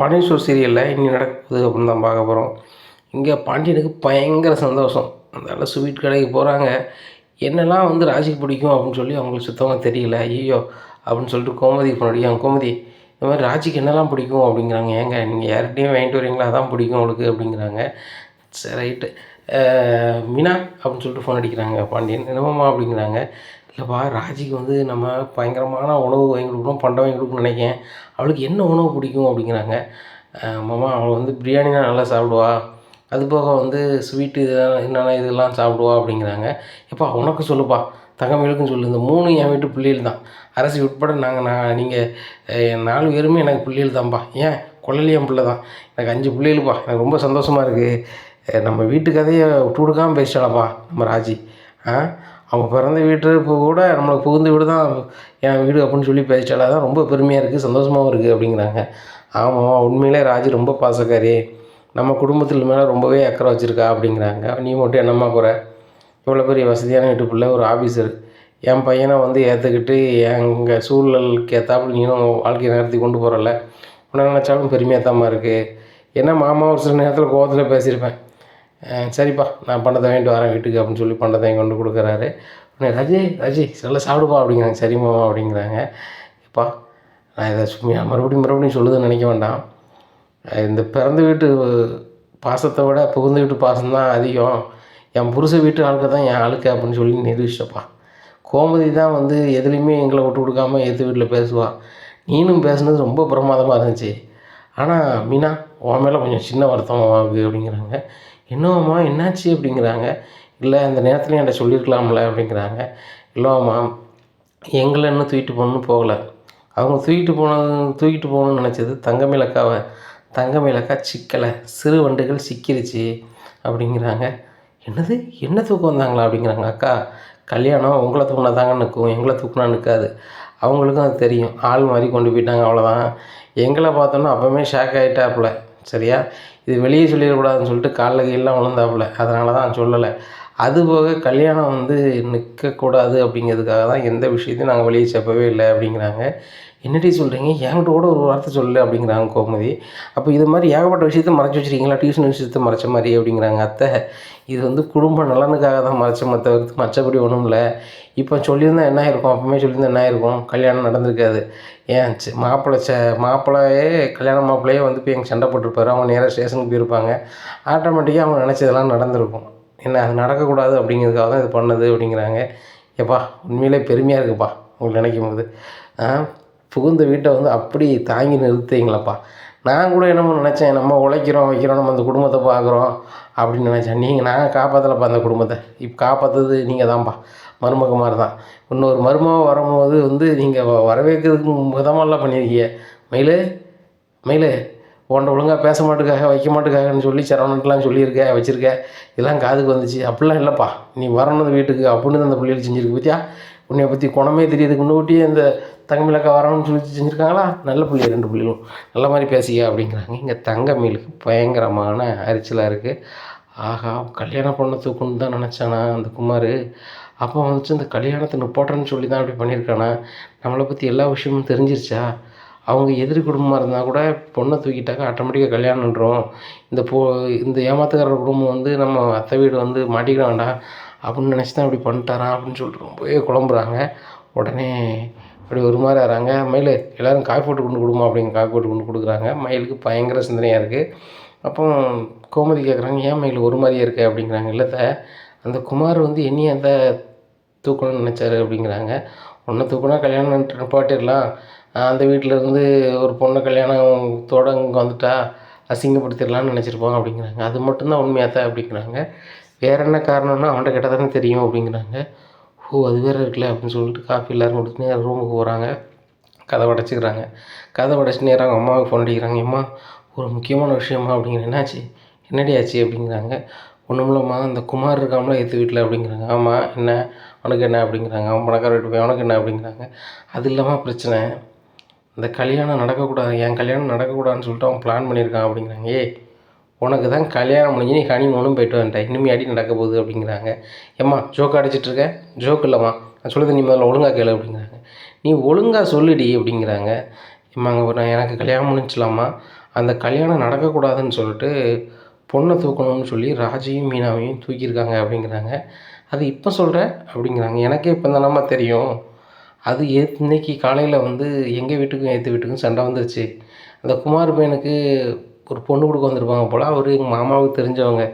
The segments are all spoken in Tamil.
பாண்டியன் சீரியலில் இன்னும் நடக்குது அப்படின்னு தான் பார்க்க போகிறோம் இங்கே பாண்டியனுக்கு பயங்கர சந்தோஷம். அதனால் ஸ்வீட் கடைக்கு போகிறாங்க என்னெல்லாம் வந்து ராஜிக்கு பிடிக்கும் அப்படின்னு சொல்லி அவங்களுக்கு சுத்தமாக தெரியல. ஐயோ அப்படின்னு சொல்லிட்டு கோமதி முன்னாடி கோமதி இந்த மாதிரி ராஜிக்கு என்னெல்லாம் பிடிக்கும் அப்படிங்கிறாங்க. ஏங்க நீங்கள் யார்கிட்டையும் வாங்கிட்டு வரீங்களா? அதான் பிடிக்கும் அவளுக்கு அப்படிங்கிறாங்க. சரி ரைட்டு. மீனா அப்படின்னு சொல்லிட்டு ஃபோன் அடிக்கிறாங்க. பாண்டியன் என்னமாம்மா அப்படிங்கிறாங்க. இல்லைப்பா ராஜிக்கு வந்து நம்ம பயங்கரமான உணவு வாங்கி கொடுக்கணும் பண்டம் வாங்கி கொடுக்கணும்னு நினைக்கேன். அவளுக்கு என்ன உணவு பிடிக்கும் அப்படிங்கிறாங்க. மாமா அவள் வந்து பிரியாணி தான் நல்லா சாப்பிடுவா. அது போக வந்து ஸ்வீட்டு இதெல்லாம் என்னென்ன இதெல்லாம் சாப்பிடுவா அப்படிங்கிறாங்க. எப்பா உனக்கு சொல்லுப்பா. தங்கமேலுக்கும் சொல்லு. இந்த மூணு என் வீட்டு பிள்ளைகள் தான். அரசு உட்பட நாங்கள் நான் நீங்கள் நாலு பேருமே எனக்கு பிள்ளைகள் தான்ப்பா. ஏன்? கொள்ளலியம் பிள்ளை தான். எனக்கு அஞ்சு பிள்ளைகளுப்பா. எனக்கு ரொம்ப சந்தோஷமாக இருக்குது நம்ம வீட்டு கதையை விட்டு கொடுக்காமல் பேசிட்டாளப்பா நம்ம ராஜி. ஆ? அவன் பிறந்த வீட்டு இப்போ கூட நம்மளை புகுந்த வீடு தான் என் வீடு அப்படின்னு சொல்லி பேச்சால தான் ரொம்ப பெருமையாக இருக்குது சந்தோஷமாகவும் இருக்குது அப்படிங்கிறாங்க. ஆமாம் உண்மையிலே ராஜி ரொம்ப பாசக்காரி. நம்ம குடும்பத்தில் மேலே ரொம்பவே அக்கறை வச்சுருக்கா அப்படிங்கிறாங்க. நீ மட்டும் என்னம்மா போகிற இவ்வளோ பெரிய வசதியான வீட்டு பிள்ளை ஒரு ஆஃபீஸர் என் பையனை வந்து ஏற்றுக்கிட்டு எங்கள் சூழலுக்கு ஏற்றாப்புல நீனும் வாழ்க்கையை நடத்தி கொண்டு போகிறல உன்னை நினச்சாலும் பெருமையாக தாம்மா இருக்குது ஏன்னா மாமா ஒரு சில நேரத்தில் கோவத்தில் பேசியிருப்பேன். சரிப்பா நான் பண்டத்தை வாங்கிட்டு வரேன் வீட்டுக்கு அப்படின்னு சொல்லி பண்டத்தை கொண்டு கொடுக்குறாரு. உடனே ரஜி ரஜி நல்லா சாப்பிடுப்பா அப்படிங்கிறாங்க. சரிமா அப்படிங்கிறாங்க. எப்பா நான் இதை சும்மையாக மறுபடியும் மறுபடியும் சொல்லுதுன்னு நினைக்க வேண்டாம். இந்த பிறந்த வீட்டு பாசத்தை விட புகுந்த வீட்டு பாசம் தான் அதிகம். என் புருஷ வீட்டு ஆளுக்க தான் என் ஆளுக்கு அப்படின்னு சொல்லி நிரூபிச்சிட்டப்பா. கோமதி தான் வந்து எதுலேயுமே எங்களை விட்டு கொடுக்காம எது வீட்டில் பேசுவாள் நீனும் பேசுனது ரொம்ப பிரமாதமாக இருந்துச்சு. ஆனால் மீனா உன் மேலே கொஞ்சம் சின்ன வருத்தம் ஆகுது அப்படிங்கிறாங்க. என்னவாம்மா என்னாச்சு அப்படிங்கிறாங்க. இல்லை அந்த நேரத்தில் என்கிட்ட சொல்லியிருக்கலாம்ல அப்படிங்கிறாங்க. இல்லைம்மா எங்களை இன்னும் தூக்கிட்டு போகணுன்னு போகலை. அவங்க தூக்கிட்டு போனது தூக்கிட்டு போகணும்னு நினச்சது தங்கமிளக்காவை தங்கமிளக்கா சிக்கலை. சிறு வண்டுகள் சிக்கிருச்சு அப்படிங்கிறாங்க. என்னது? என்ன தூக்கம் வந்தாங்களா அப்படிங்கிறாங்க. அக்கா கல்யாணம் உங்களை தூக்கினா தாங்க நிற்கும். எங்களை தூக்கினா நிற்காது. அவங்களுக்கும் அது தெரியும். ஆள் மாதிரி கொண்டு போயிட்டாங்க அவ்வளோதான் எங்களை பார்த்தோன்னா அப்போவுமே ஷாக் ஆகிட்டாப்புல சரியா? இது வெளியே சொல்லிடக்கூடாதுன்னு சொல்லிட்டு காலில் கீழெலாம் விழுந்தாப்புல. அதனால் தான் சொல்லலை. அதுபோக கல்யாணம் வந்து நிற்கக்கூடாது அப்படிங்கிறதுக்காக தான் எந்த விஷயத்தையும் நாங்கள் வெளியே செப்பவே இல்லை அப்படிங்கிறாங்க. என்னடி சொல்கிறீங்க என்கிட்ட கூட ஒரு வார்த்தை சொல்லு அப்படிங்கிறாங்க கோமதி. அப்போ இது மாதிரி ஏகப்பட்ட விஷயத்த மறைச்சி வச்சிருக்கீங்களா? டியூஷன் விஷயத்தை மறைச்ச மாதிரி அப்படிங்கிறாங்க அத்தை. இது வந்து குடும்ப நலனுக்காக தான் மறைச்ச மற்ற மற்றபடி ஒன்றும் இல்லை. இப்போ சொல்லியிருந்தா என்ன ஆயிருக்கும்? அப்பவுமே சொல்லியிருந்தா என்ன ஆயிருக்கும்? கல்யாணம் நடந்திருக்காது. ஏன்? சி மாப்பிள்ளை ச மாப்பிள்ளையே கல்யாண மாப்பிள்ளையே வந்து போய் எங்கள் சண்டை போட்டிருப்பாரு. அவங்க நேராக ஸ்டேஷனுக்கு போயிருப்பாங்க. ஆட்டோமேட்டிக்காக அவங்க நினச்சதெல்லாம் நடந்திருக்கும். என்ன அது நடக்கக்கூடாது அப்படிங்கிறதுக்காக தான் இது பண்ணது அப்படிங்கிறாங்க. எப்பா உண்மையிலே பெருமையாக இருக்குப்பா உங்களுக்கு நினைக்கும் போது. புகுந்த வீட்டை வந்து அப்படி தாங்கி நிறுத்துறீங்களப்பா. நான் கூட என்னமோ நினச்சேன் நம்ம உழைக்கிறோம் வைக்கிறோம் நம்ம அந்த குடும்பத்தை பார்க்குறோம் அப்படின்னு நினச்சேன். நீங்கள் நாங்கள் காப்பாற்றலப்பா அந்த குடும்பத்தை. இப்போ காப்பாற்றுறது நீங்கள் தான்ப்பா மருமக மாதிரி தான். இன்னொரு மருமக வரும்போது வந்து நீங்கள் வரவேற்கிறதுக்கு விதமெல்லாம் பண்ணியிருக்கீங்க. மயிலு மயிலு உன்ட்ட ஒழுங்காக பேச மாட்டுக்காக வைக்க மாட்டுக்காகன்னு சொல்லி சரவணன்ட்டுலாம் சொல்லியிருக்க வச்சுருக்க. இதெல்லாம் காதுக்கு வந்துச்சு. அப்படிலாம் இல்லைப்பா. நீ வரணும் வீட்டுக்கு அப்படின்னு அந்த பிள்ளைகள் செஞ்சுருக்கு. பார்த்தியா உன்னை பற்றி குணமே தெரியுதுக்கு முன்னூட்டியே இந்த தங்கமிழக்கா வரணும்னு சொல்லி செஞ்சுருக்காங்களா? நல்ல பிள்ளை ரெண்டு பிள்ளைகளும். நல்ல மாதிரி பேசிக்க அப்படிங்கிறாங்க. இங்கே தங்கமீலுக்கு பயங்கரமான அரிச்சலாக இருக்குது ஆஹா கல்யாணம் பண்ண தூக்குன்னு தான் நினச்சானா அந்த குமார். அப்போ வந்துட்டு இந்த கல்யாணத்தை நிப்பாட்டுறேன்னு சொல்லி தான் அப்படி பண்ணியிருக்கானா? நம்மளை பற்றி எல்லா விஷயமும் தெரிஞ்சிருச்சா? அவங்க எதிர் குடும்பமாக இருந்தால் கூட பொண்ணை தூக்கிட்டாக்க ஆட்டோமேட்டிக்காக கல்யாணம்ன்றோம் இந்த போ இந்த ஏமாத்துக்கார குடும்பம் வந்து நம்ம அத்தை வீடு வந்து மாட்டிக்கிட வேண்டாம் அப்படின்னு நினச்சி தான் இப்படி பண்ணிட்டாரான் அப்படின்னு சொல்லிட்டு ரொம்பவே குழம்புறாங்க. உடனே அப்படி ஒரு மாதிரி ஆகிறாங்க மயில் எல்லோரும் காய் போட்டு கொண்டு கொடுமா அப்படின்னு காய் போட்டு கொண்டு கொடுக்குறாங்க. மயிலுக்கு பயங்கர சிந்தனையாக இருக்குது அப்போ கோமதி கேட்குறாங்க ஏன் மயில் ஒரு மாதிரியே இருக்கு? அப்படிங்கிறாங்க. இல்லை அந்த குமார் வந்து என்னையும் அந்த தூக்கணும்னு நினச்சாரு? அப்படிங்கிறாங்க. உன்னை தூக்குனா கல்யாணம் நிப்பாட்டிடலாம். அந்த வீட்டில் இருந்து ஒரு பொண்ணை கல்யாணத்தோட இங்கே வந்துட்டா அசிங்கப்படுத்திடலான்னு நினச்சிருப்பாங்க அப்படிங்கிறாங்க. அது மட்டும்தான் உண்மையாக தான் அப்படிங்கிறாங்க. வேற என்ன காரணம்னா அவன்கிட்ட கேட்டால் தானே தெரியும் அப்படிங்கிறாங்க. ஓ அது வேறு இருக்குல்ல அப்படின்னு சொல்லிட்டு காஃபி எல்லோரும் கொடுத்துட்டு ரூமுக்கு போகிறாங்க கதை உடச்சிக்கிறாங்க கதை அடைச்சி நேராக அவங்க அம்மாவுக்கு ஃபோன் அடிக்கிறாங்க. அம்மா ஒரு முக்கியமான விஷயமா அப்படிங்கிற என்னாச்சு? என்னடி ஆச்சு? அப்படிங்கிறாங்க. ஒன்று மூலமாக அந்த குமார் இருக்காமல எத்து வீட்டில் அப்படிங்கிறாங்க. ஆமாம் என்ன? அவனுக்கு என்ன? அப்படிங்கிறாங்க. அவன் பணக்கார வீட்டு போய் அவனுக்கு என்ன? அப்படிங்கிறாங்க. அது இல்லாமல் பிரச்சனை. இந்த கல்யாணம் நடக்கக்கூடாது என் கல்யாணம் நடக்கக்கூடாதுன்னு சொல்லிட்டு அவன் பிளான் பண்ணியிருக்கான் அப்படிங்கிறாங்க. ஏய் உனக்கு தான் கல்யாணம் முடிஞ்சு நீ ஹனிமூனும் போயிட்டு வந்துட்டேன் இனிமே அடி நடக்க போகுது அப்படிங்கிறாங்க. ஏம்மா ஜோக் அடிச்சிட்டு இருக்க ஜோக் இல்லைம்மா. நான் சொல்லுது நீ முதல்ல ஒழுங்காக கேளு அப்படிங்கிறாங்க. நீ ஒழுங்காக சொல்லுடி அப்படிங்கிறாங்க. ஏம்மா அங்கே நான் எனக்கு கல்யாணம் முடிஞ்சிடலாமா? அந்த கல்யாணம் நடக்கக்கூடாதுன்னு சொல்லிட்டு பொண்ணை தூக்கணும்னு சொல்லி ராஜையும் மீனாவையும் தூக்கியிருக்காங்க அப்படிங்கிறாங்க. அது இப்போ சொல்கிற அப்படிங்கிறாங்க. எனக்கே இப்போ தானம்மா தெரியும். அது ஏ இன்னைக்கு காலையில் வந்து எங்கள் வீட்டுக்கும் ஏற்று வீட்டுக்கும் சண்டை வந்துருச்சு. அந்த குமார் பையனுக்கு ஒரு பொண்ணு கொடுக்க வந்திருப்பாங்க போல். அவர் எங்கள் மாமாவுக்கு தெரிஞ்சவங்க.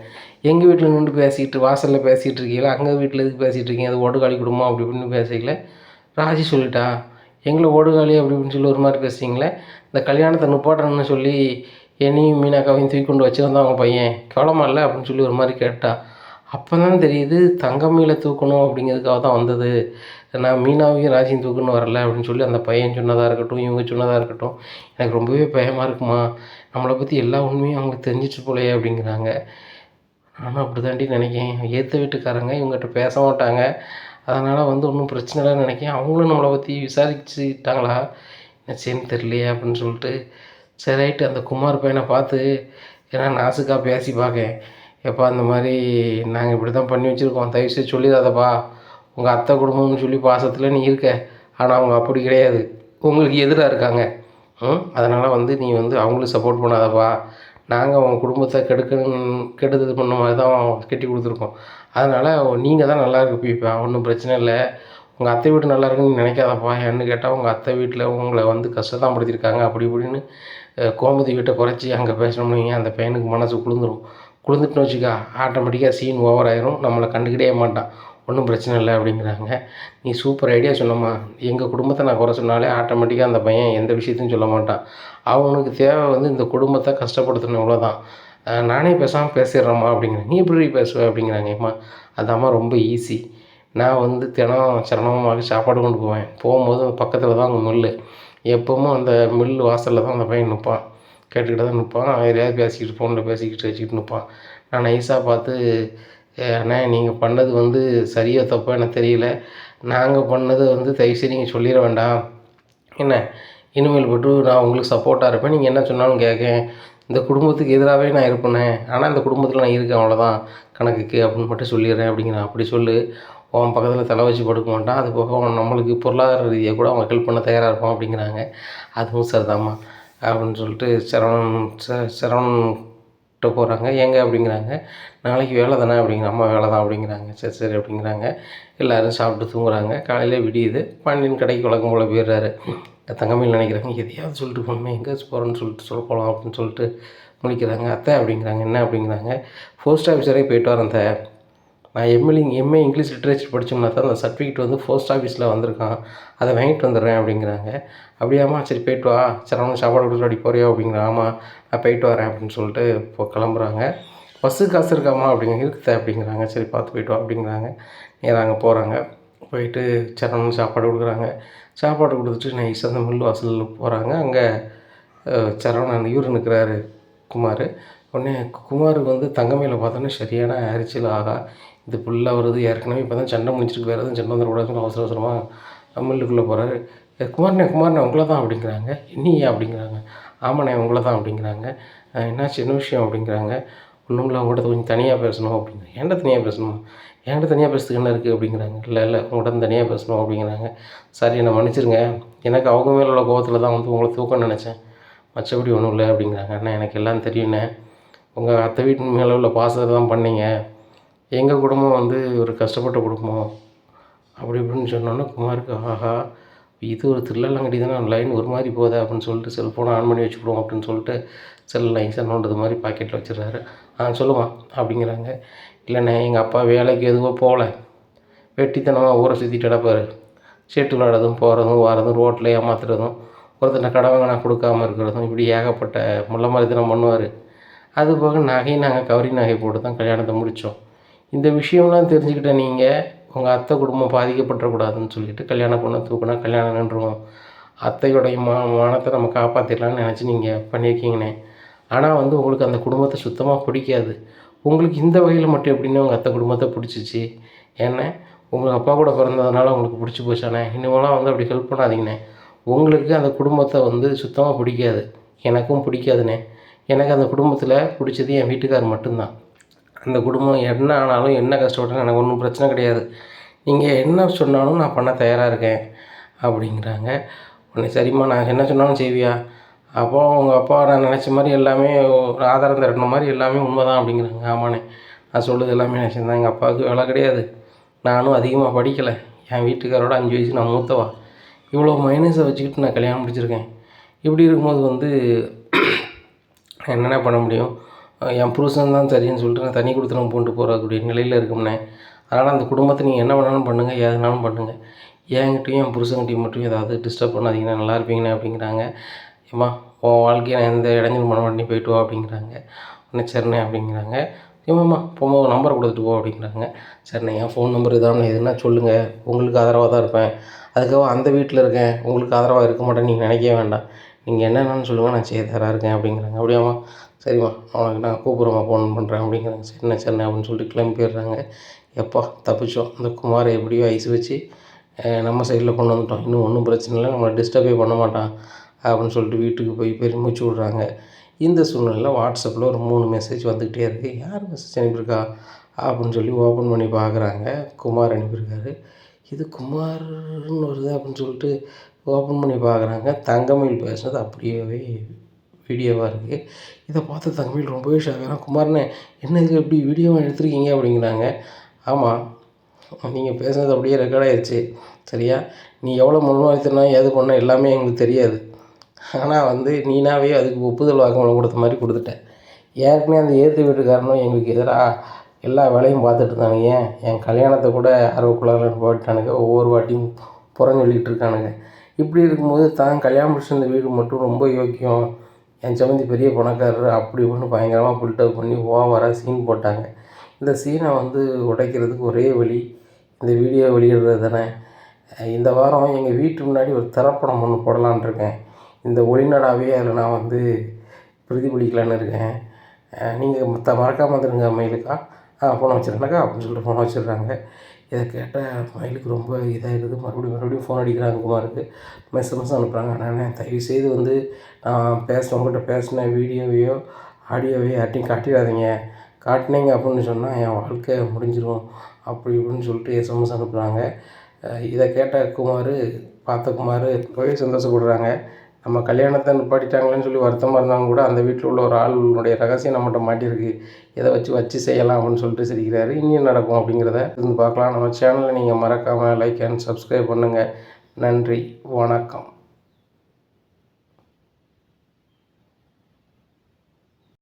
எங்கள் வீட்டில் நின்று பேசிக்கிட்டு வாசலில் பேசிகிட்டு இருக்கீங்களா? அங்கே வீட்டில் எதுக்கு பேசிகிட்டு இருக்கீங்க? அது ஓடுகாலி குடும்பம் அப்படி இப்படின்னு பேசிக்கல ராஜி சொல்லிட்டா எங்களை ஓடுகாலி அப்படி இப்படின்னு சொல்லி ஒரு மாதிரி பேசுகிறீங்களே இந்த கல்யாணத்தை நிப்பாட்டணும்னு சொல்லி என்னையும் மீனாக்காவையும் தூக்கி கொண்டு வச்சுருந்தான் அவங்க பையன். கேவலமா இல்லை? அப்படின்னு சொல்லி ஒரு மாதிரி கேட்டான் அப்போ தான் தெரியுது தங்கமயில தூக்கணும் அப்படிங்கிறதுக்காக தான் வந்தது. நான் மீனாவையும் ராஜியும் தூக்கணும் வரல அப்படின்னு சொல்லி அந்த பையன் சொன்னதாக இருக்கட்டும் இவங்க சொன்னதாக இருக்கட்டும் எனக்கு ரொம்பவே பயமாக இருக்குமா? நம்மளை பற்றி எல்லா உண்மையும் அவங்களுக்கு தெரிஞ்சிட்டு போலையே அப்படிங்கிறாங்க. நானும் அப்படி தாண்டி நினைக்கேன். ஏற்ற வீட்டுக்காரங்க இவங்ககிட்ட பேச மாட்டாங்க. அதனால் வந்து ஒன்றும் பிரச்சனை இல்லைன்னு நினைக்கேன். அவங்களும் நம்மளை பற்றி விசாரிச்சுட்டாங்களா? என்ன செய்யன்னு தெரியலையே அப்படின்னு சொல்லிட்டு. சரி ரைட்டு. அந்த குமார் பையனை பார்த்து ஏன்னா நாசுக்காக பேசி பார்க்கேன். எப்பா இந்த மாதிரி நாங்கள் இப்படி தான் பண்ணி வச்சுருக்கோம். தயவுசெய்து சொல்லிடாதப்பா. உங்கள் அத்தை குடும்பம்னு சொல்லி பாசத்தில் நீ இருக்க. ஆனால் அவங்க அப்படி கிடையாது. உங்களுக்கு எதிராக இருக்காங்க. ம்? அதனால் வந்து நீ வந்து அவங்களுக்கு சப்போர்ட் பண்ணாதப்பா. நாங்கள் உங்கள் குடும்பத்தை கெடுக்கணும் கெடுதது பண்ண மாதிரி தான் கட்டி கொடுத்துருக்கோம். அதனால் நீங்கள் தான் நல்லா இருப்பீப்பா ஒன்றும் பிரச்சனை இல்லை. உங்கள் அத்தை வீடு நல்லா இருக்குன்னு நினைக்காதப்பா. ஏன்னு கேட்டால் உங்கள் அத்தை வீட்டில் உங்களை வந்து கஷ்டத்தான் படுத்திருக்காங்க அப்படி இப்படின்னு கோமதி வீட்டை குறைச்சி அங்கே பேசணும்னு அந்த பையனுக்கு மனசு குளிந்துடும் குளிந்துட்டுன்னு வச்சுக்கா ஆட்டோமேட்டிக்காக சீன் ஓவர் ஆயிரும். நம்மளை கண்டுக்கிட்டே மாட்டான். ஒன்றும் பிரச்சனை இல்லை அப்படிங்கிறாங்க. நீ சூப்பர் ஐடியா சொன்னம்மா. எங்கள் குடும்பத்தை நான் குறை சொன்னாலே ஆட்டோமேட்டிக்காக அந்த பையன் எந்த விஷயத்தையும் சொல்ல மாட்டான். அவனுக்கு தேவை வந்து இந்த குடும்பத்தை கஷ்டப்படுத்தணும் இவ்வளோதான் நானே பேசாமல் பேசிடுறேம்மா அப்படிங்கிறேன் நீ எப்படி பேசுவேன் அப்படிங்கிறாங்க. அம்மா அதாம்மா ரொம்ப ஈஸி நான் வந்து தினம் சிரமமாக சாப்பாடு கொண்டு போவேன். போகும்போது பக்கத்தில் தான் அங்கே மில்லு எப்போவும் அந்த மில் வாசலில் தான் அந்த பையன் நிற்பான் கேட்டுக்கிட்டு தான் நிற்பான். அவன் எதையாவது பேசிக்கிட்டு ஃபோனில் பேசிக்கிட்டு வச்சுக்கிட்டு நிற்பான். நான் நைஸாக பார்த்து அண்ணா அண்ணே நீங்கள் பண்ணது வந்து சரியோ தப்பா எனக்கு தெரியல. நாங்கள் பண்ணது வந்து தயவுசெய்து நீங்கள் சொல்லிட வேண்டாம். என்ன? இனிமேல் பட்டு நான் உங்களுக்கு சப்போர்ட்டாக இருப்பேன். நீங்கள் என்ன சொன்னாலும் கேட்கேன். இந்த குடும்பத்துக்கு எதிராகவே நான் இருப்பேனே. ஆனால் இந்த குடும்பத்தில் நான் இருக்கேன். அவ்வளோதான் கணக்குக்கு அப்படின்னு மட்டும் சொல்லிடுறேன். அப்படிங்கிறேன் அப்படி சொல்லு. உன் பக்கத்தில் தலை வச்சு படுக்க மாட்டான். அது போக அவன் நம்மளுக்கு பொருளாதார ரீதியாக கூட அவன் ஹெல்ப் பண்ண தயாராக இருப்பான் அப்படிங்கிறாங்க. அதுவும் சரிதாம்மா. அப்படின்னு சொல்லிட்டு சரவணன் ச சரவணன்கிட்ட போகிறாங்க ஏங்க அப்படிங்கிறாங்க. நாளைக்கு வேலை தானே அப்படிங்கிற அம்மா வேலை தான் அப்படிங்கிறாங்க. சரி சரி அப்படிங்கிறாங்க. எல்லோரும் சாப்பிட்டு தூங்குறாங்க. காலையில் விடியுது. பாண்டியன் கடைக்கு வழக்கம் போல் போயிடுறாரு. தங்கமையில் நினைக்கிறாங்க எதையாவது சொல்லிட்டு போகணுமே. எங்கே போகிறோன்னு சொல்லிட்டு சொல்ல போகலாம் அப்படின்னு சொல்லிட்டு முடிக்கிறாங்க அத்தை அப்படிங்கிறாங்க. என்ன? அப்படிங்கிறாங்க. போஸ்ட் ஆஃபீஸரே போயிட்டு வரேன் நான் எம்எல்ஏ எம்ஏ இங்கிலீஷ் லிட்ரேச்சர் படித்தோம்னா தான் அந்த சர்டிஃபிகேட் வந்து போஸ்ட் ஆஃபீஸில் வந்திருக்கான். அதை வாங்கிட்டு வந்துடுறேன் அப்படிங்கிறாங்க. அப்படியாம்மா சரி போயிட்டு வா. சரவணன் சாப்பாடு கொடுத்து அடி போறியா அப்படிங்கிறான் ஆமாம் நான் போயிட்டு வரேன் அப்படின்னு சொல்லிட்டு இப்போ கிளம்புறாங்க. பஸ்ஸு காசு இருக்காமா அப்படிங்க இருக்குது அப்படிங்கிறாங்க. சரி பார்த்து போயிட்டு வா அப்படிங்கிறாங்க. நேராக அங்கே போகிறாங்க போயிட்டு சரணம் சாப்பாடு கொடுக்குறாங்க. சாப்பாடு கொடுத்துட்டு நைஸாக அந்த மில் வாசலில் போகிறாங்க அங்கே சரவணன் இவர் நிற்கிறாரு குமார். உடனே குமாருக்கு வந்து தங்கமையில் பார்த்தோன்னே சரியான அரிச்சல் ஆகா. இது ஃபுல்லாக வருது. ஏற்கனவே இப்போ தான் சண்டை முடிஞ்சிருக்கு. வேறு எதுவும் சண்டை வந்துடக்கூடாதுன்னு அவசர அவசரமாக தமிழுக்குள்ளே போகிறாரு குமார்ண்ணே குமார்ண்ணே உங்களை தான் அப்படிங்கிறாங்க. நீயா அப்படிங்கிறாங்க? ஆமாண்ணே உங்களை தான் அப்படிங்கிறாங்க. என்ன என்னாச்சு? என்ன விஷயம்? அப்படிங்கிறாங்க. ஒன்றும் இல்லை உங்கள்கிட்ட கொஞ்சம் தனியாக பேசணும். அப்படிங்கிறாங்க என்கிட்ட தனியாக பேசணும்? என்கிட்ட தனியாக பேசுறதுக்கு என்ன இருக்குது அப்படிங்கிறாங்க. இல்லை இல்லை உங்கள்கிட்ட தனியாக பேசணும். அப்படிங்கிறாங்க. சரி என்னை மன்னிச்சிருங்க. எனக்கு அவங்க மேலே உள்ள கோபத்தில் தான் வந்து உங்களை தூக்கம்னு நினச்சேன். மற்றபடி ஒன்றும் இல்லை. அப்படிங்கிறாங்க. அண்ணா எனக்கு எல்லாம் தெரியுண்ணே உங்கள் அத்தை வீட்டு மேலே உள்ள பாசத்தை தான் பண்ணீங்க. எங்கள் குடும்பம் வந்து ஒரு கஷ்டப்பட்ட குடும்பம்? அப்படி இப்படின்னு சொன்னோன்னே குமாருக்கு ஆஹா இது ஒரு திருள்ளங்கடி தானே லைன் ஒரு மாதிரி போதா அப்படின்னு சொல்லிட்டு செல்ஃபோனை ஆன் பண்ணி வச்சுக்கிடுவோம் அப்படின்னு சொல்லிட்டு செல் லைன்ஸை நோண்டது மாதிரி பாக்கெட்டில் வச்சிடுறாரு. ஆ சொல்லுவான் அப்படிங்கிறாங்க. இல்லைண்ணே எங்கள் அப்பா வேலைக்கு எதுவும் போகல. வெட்டித்தனமாக ஊரை சுற்றிட்டு கிடப்பார். செட்டு விளாடுறதும் போகிறதும் வரதும் ரோட்டில் ஏமாத்துறதும் ஒருத்தனை கடவை நான் கொடுக்காம இருக்கிறதும் இப்படி ஏகப்பட்ட முள்ள மாதிரி தினம் பண்ணுவார். அது போக நகை நாங்கள் கவரி நகை போட்டு தான் கல்யாணத்தை முடித்தோம் இந்த விஷயம்லாம் தெரிஞ்சுக்கிட்ட நீங்கள் உங்கள் அத்தை குடும்பம் பாதிக்கப்பட்டுறக்கூடாதுன்னு சொல்லிட்டு கல்யாணம் பண்ண தூக்குனா கல்யாணம் நின்றுவோம். அத்தையோடைய மா மானத்தை நம்ம காப்பாற்றிடலாம்னு நினச்சி நீங்கள் பண்ணியிருக்கீங்கண்ணே. ஆனால் வந்து உங்களுக்கு அந்த குடும்பத்தை சுத்தமாக பிடிக்காது. உங்களுக்கு இந்த வகையில் மட்டும் எப்படின்னா உங்கள் அத்தை குடும்பத்தை பிடிச்சிச்சு? ஏன்னா உங்கள் அப்பா கூட பிறந்ததுனால உங்களுக்கு பிடிச்சி போச்சானே இனிமேலாம் வந்து அப்படி ஹெல்ப் பண்ணாதீங்கண்ணே. உங்களுக்கு அந்த குடும்பத்தை வந்து சுத்தமாக பிடிக்காது. எனக்கும் பிடிக்காதுண்ணே. எனக்கு அந்த குடும்பத்தில் பிடிச்சது என் வீட்டுக்கார் மட்டும்தான். அந்த குடும்பம் என்ன ஆனாலும் என்ன கஷ்டப்பட்டாலும் எனக்கு ஒன்றும் பிரச்சனை கிடையாது. நீங்கள் என்ன சொன்னாலும் நான் பண்ண தயாராக இருக்கேன் அப்படிங்கிறாங்க. உடனே சரிம்மா நான் என்ன சொன்னாலும் செய்வியா? அப்போ அவங்க அப்பா நான் நினச்ச மாதிரி எல்லாமே ஒரு ஆதாரம் திரட்டின மாதிரி எல்லாமே உண்மை தான் அப்படிங்கிறாங்க. ஆமாண்ணே நான் சொல்லுது எல்லாமே நினச்சிருந்தேன் எங்கள் அப்பாவுக்கு வேலை கிடையாது. நானும் அதிகமாக படிக்கலை. என் வீட்டுக்காரோட அஞ்சு வயசு நான் மூத்தவா. இவ்வளோ மைனஸை வச்சுக்கிட்டு நான் கல்யாணம் முடிச்சிருக்கேன். இப்படி இருக்கும்போது வந்து என்னென்ன பண்ண முடியும்? என் புருஷன் தான் சரின்னு சொல்லிட்டு நான் தனி கொடுத்துரும் போட்டு போகிறக்கூடிய நிலையில் இருக்கும்னே. அதனால் அந்த குடும்பத்தை நீங்கள் என்ன வேணாலும் பண்ணுங்கள் எதுனாலும் பண்ணுங்கள் என்கிட்டையும் என் புருஷன்கிட்டையும் மட்டும் ஏதாவது டிஸ்டர்ப் பண்ணாதீங்கன்னா நல்லா இருப்பீங்கண்ணே அப்படிங்கிறாங்க. ஏம்மா உன் வாழ்க்கையை நான் எந்த இடைஞ்சல் மன பண்ணி போயிட்டு வா அப்படிங்கிறாங்க. உடனே சரிண்ணே அப்படிங்கிறாங்க. ஏமாம்மா போமா நம்பரை கொடுத்துட்டு போ அப்படிங்கிறாங்க. சரிண்ணே என் ஃபோன் நம்பர் இதாண்ணே எதுனா சொல்லுங்கள் உங்களுக்கு ஆதரவாக தான் இருப்பேன். அதுக்காக அந்த வீட்டில் இருக்கேன். உங்களுக்கு ஆதரவாக இருக்க மாட்டேன்னு நீங்கள் நினைக்கவே வேண்டாம். நீங்கள் என்னென்னு சொல்லுங்கள் நான் செய்ய தராக இருக்கேன் அப்படிங்கிறாங்க. அப்படியாம்மா சரிம்மா அவனுக்கு நான் கூப்பிட்றமா ஃபோன் பண்ணுறேன் அப்படிங்கிறாங்க. சரிண்ணே சரிண்ணே அப்படின்னு சொல்லிட்டு கிளம்பி போயிடுறாங்க. எப்பா தப்பிச்சோம். இந்த குமாரை எப்படியோ ஐஸ் வச்சு நம்ம சைடில் கொண்டு வந்துட்டோம். இன்னும் ஒன்றும் பிரச்சனை இல்லை நம்மளை டிஸ்டர்பே பண்ண மாட்டான் அப்படின்னு சொல்லிட்டு வீட்டுக்கு போய் பெருமிச்சு விட்றாங்க. இந்த சூழ்நிலையில் வாட்ஸ்அப்பில் ஒரு மூணு மெசேஜ் வந்துக்கிட்டே இருக்குது யார் மெசேஜ் அனுப்பியிருக்கா அப்படின்னு சொல்லி ஓப்பன் பண்ணி பார்க்குறாங்க. குமார் அனுப்பியிருக்காரு. இது குமார்னு வருது அப்படின்னு சொல்லிட்டு ஓப்பன் பண்ணி பார்க்குறாங்க. தங்கமயில் பேசுனது அப்படியே வீடியோவாக இருக்குது இதை பார்த்து தங்கமயில் ரொம்பவே ஷாக்கான குமார்னே என்ன இது? எப்படி வீடியோவாக எடுத்திருக்கீங்க? அப்படிங்கிறாங்க. ஆமாம் நீங்கள் பேசுனது அப்படியே ரெக்கார்ட் ஆயிடுச்சு. சரியா? நீ எவ்வளோ முன்வாய்த்தினா எது பண்ண எல்லாமே எங்களுக்கு தெரியாது. ஆனால் வந்து நீனாவே அதுக்கு ஒப்புதல் வாக்குமூலம் கொடுத்த மாதிரி கொடுத்துட்டேன் ஏற்கனவே அந்த ஏற்று வீட்டுக்காரனும் எங்களுக்கு எதிராக எல்லா வேலையும் பார்த்துட்டு இருந்தானுங்க. என் கல்யாணத்தை கூட அறுபக்குள்ளார போயிட்டானுங்க ஒவ்வொரு வாட்டியும் புறஞ்சொல்லிகிட்டு இருக்கானுங்க. இப்படி இருக்கும்போது தான் கல்யாணம் முடிச்ச இந்த வீடு மட்டும் ரொம்ப யோக்கியம். என் சம்மந்தி பெரிய பணக்காரர் அப்படி இப்படின்னு பயங்கரமாக பில்டப் பண்ணி ஓவராக சீன் போட்டாங்க. இந்த சீனை வந்து உடைக்கிறதுக்கு ஒரே வழி இந்த வீடியோ வெளியிடுறது தானே. இந்த வாரம் எங்கள் வீட்டு முன்னாடி ஒரு திரைப்படம் ஒன்று போடலான்னு இருக்கேன். இந்த ஒளிநாடாவே அதில் நான் வந்து பிரதிபலிக்கலான்னு இருக்கேன். நீங்கள் மற்ற மறக்காமல் வந்துடுங்க மயிலுக்கா ஆ ஃபோனை வச்சுருந்தாக்கா அப்படின்னு சொல்லிட்டு ஃபோனை வச்சுருக்காங்க இதை கேட்டால் மயிலுக்கு ரொம்ப இதாகிடுது மறுபடியும் மறுபடியும் ஃபோன் அடிக்கிறாங்க குமாருக்கு. மெசேஜ் அனுப்புகிறாங்க நான் தயவுசெய்து வந்து நான் பேச உங்கள்கிட்ட பேசின வீடியோவையோ ஆடியோவையோ யார்ட்டையும் காட்டிடாதீங்க. காட்டினீங்க அப்படின்னு சொன்னால் என் வாழ்க்கை முடிஞ்சிடும் அப்படி இப்படின்னு சொல்லிட்டு எஸ்எம்எஸ் அனுப்புகிறாங்க இதை கேட்ட குமார் பார்த்த குமார் ரொம்பவே சந்தோஷப்படுறாங்க. நம்ம கல்யாணத்தை நிப்பாட்டிட்டாங்களேன்னு சொல்லி வருத்தமாக இருந்தாலும் கூட அந்த வீட்டில் உள்ள ஒரு ஆளுடைய ரகசியம் நம்மகிட்ட மாட்டியிருக்கு. இதை வச்சு வச்சு செய்யலாம் அப்படின்னு சொல்லிட்டு சிரிக்கிறாரு. இன்னும் நடக்கும் அப்படிங்கிறத இருந்து பார்க்கலாம். நம்ம சேனலை நீங்கள் மறக்காமல் லைக் அண்ட் சப்ஸ்கிரைப் பண்ணுங்கள் நன்றி. வணக்கம்.